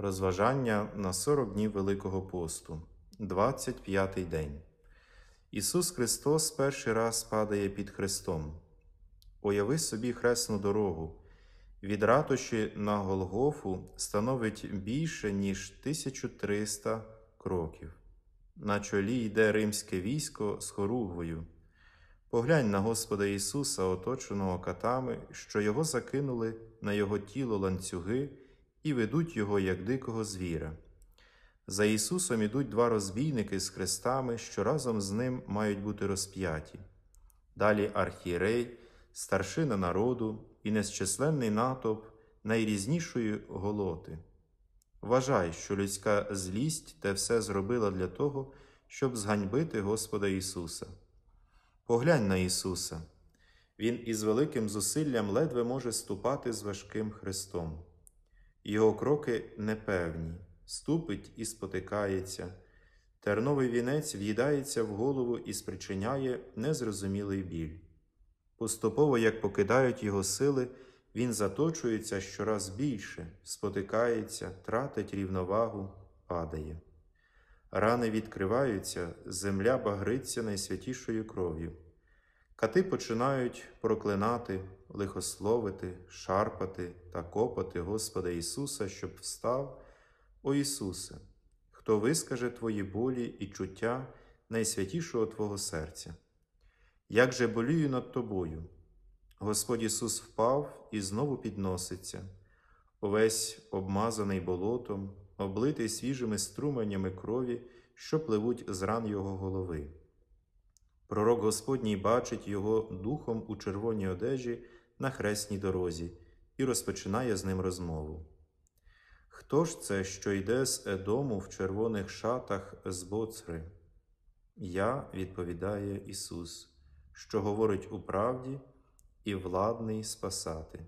Розважання на 40 днів Великого посту, 25-й день. Ісус Христос перший раз падає під хрестом. Уяви собі хресну дорогу. Від ратуші на Голгофу становить більше, ніж 1300 кроків. На чолі йде римське військо з хоругвою. Поглянь на Господа Ісуса, оточеного катами, що його закинули на його тіло ланцюги і ведуть його, як дикого звіра. За Ісусом ідуть два розбійники з хрестами, що разом з ним мають бути розп'яті. Далі архієрей, старшина народу і незчисленний натовп найрізнішої голоти. Вважай, що людська злість те все зробила для того, щоб зганьбити Господа Ісуса. Поглянь на Ісуса. Він із великим зусиллям ледве може ступати з важким хрестом. Його кроки непевні, ступить і спотикається, терновий вінець в'їдається в голову і спричиняє незрозумілий біль. Поступово, як покидають його сили, він заточується щораз більше, спотикається, тратить рівновагу, падає. Рани відкриваються, земля багриться найсвятішою кров'ю. Кати починають проклинати, лихословити, шарпати та копати Господа Ісуса, щоб встав, О Ісусе, хто вискаже Твої болі і чуття найсвятішого Твого серця. Як же болію над Тобою? Господь Ісус впав і знову підноситься, увесь обмазаний болотом, облитий свіжими струменями крові, що пливуть з ран Його голови. Пророк Господній бачить його духом у червоній одежі на хресній дорозі і розпочинає з ним розмову. Хто ж це, що йде з Едому в червоних шатах з Боцри? Я, відповідає Ісус, що говорить у правді і владний спасати.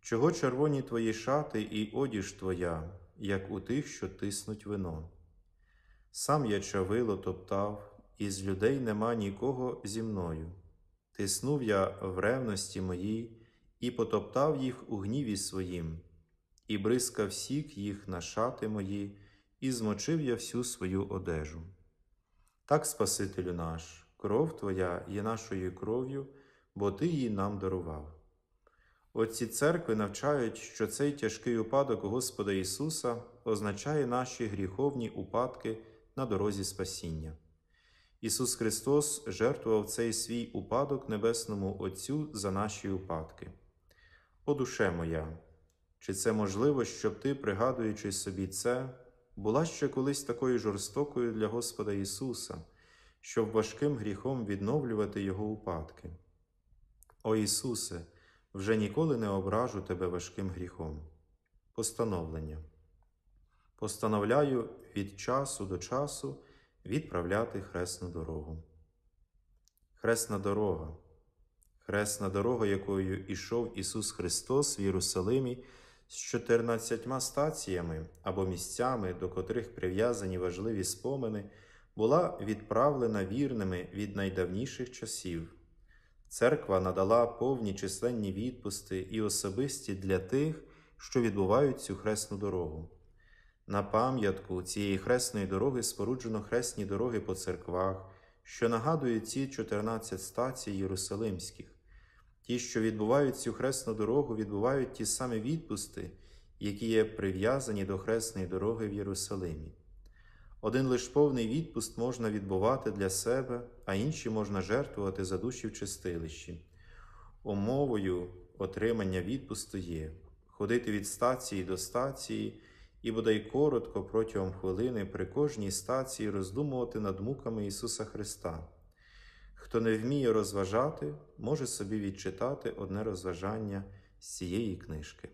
Чого червоні твої шати і одіж твоя, як у тих, що тиснуть вино? Сам я чавило топтав, із людей нема нікого зі мною. Тиснув я в ревності моїй і потоптав їх у гніві своїм, і бризкав сік їх на шати мої, і змочив я всю свою одежу. Так, Спасителю наш, кров Твоя є нашою кров'ю, бо Ти її нам дарував. Отці церкви навчають, що цей тяжкий упадок Господа Ісуса означає наші гріховні упадки на дорозі спасіння. Ісус Христос жертвував цей свій упадок Небесному Отцю за наші упадки. О душе моя, чи це можливо, щоб ти, пригадуючи собі це, була ще колись такою жорстокою для Господа Ісуса, щоб важким гріхом відновлювати Його упадки? О Ісусе, вже ніколи не ображу Тебе важким гріхом. Постановлення. Постановляю від часу до часу відправляти хресну дорогу. Хресна дорога, хресна дорога, якою ішов Ісус Христос в Єрусалимі з 14 стаціями або місцями, до котрих прив'язані важливі спомини, була відправлена вірними від найдавніших часів. Церква надала повні численні відпусти і особисті для тих, що відбувають цю хресну дорогу. На пам'ятку цієї хресної дороги споруджено хресні дороги по церквах, що нагадують ці 14 стацій Єрусалимських. Ті, що відбувають цю хресну дорогу, відбувають ті самі відпусти, які є прив'язані до хресної дороги в Єрусалимі. Один лиш повний відпуст можна відбувати для себе, а інші можна жертвувати за душі в чистилищі. Умовою отримання відпусту є ходити від стації до стації і бодай коротко протягом хвилини при кожній стації роздумувати над муками Ісуса Христа. Хто не вміє розважати, може собі відчитати одне розважання з цієї книжки.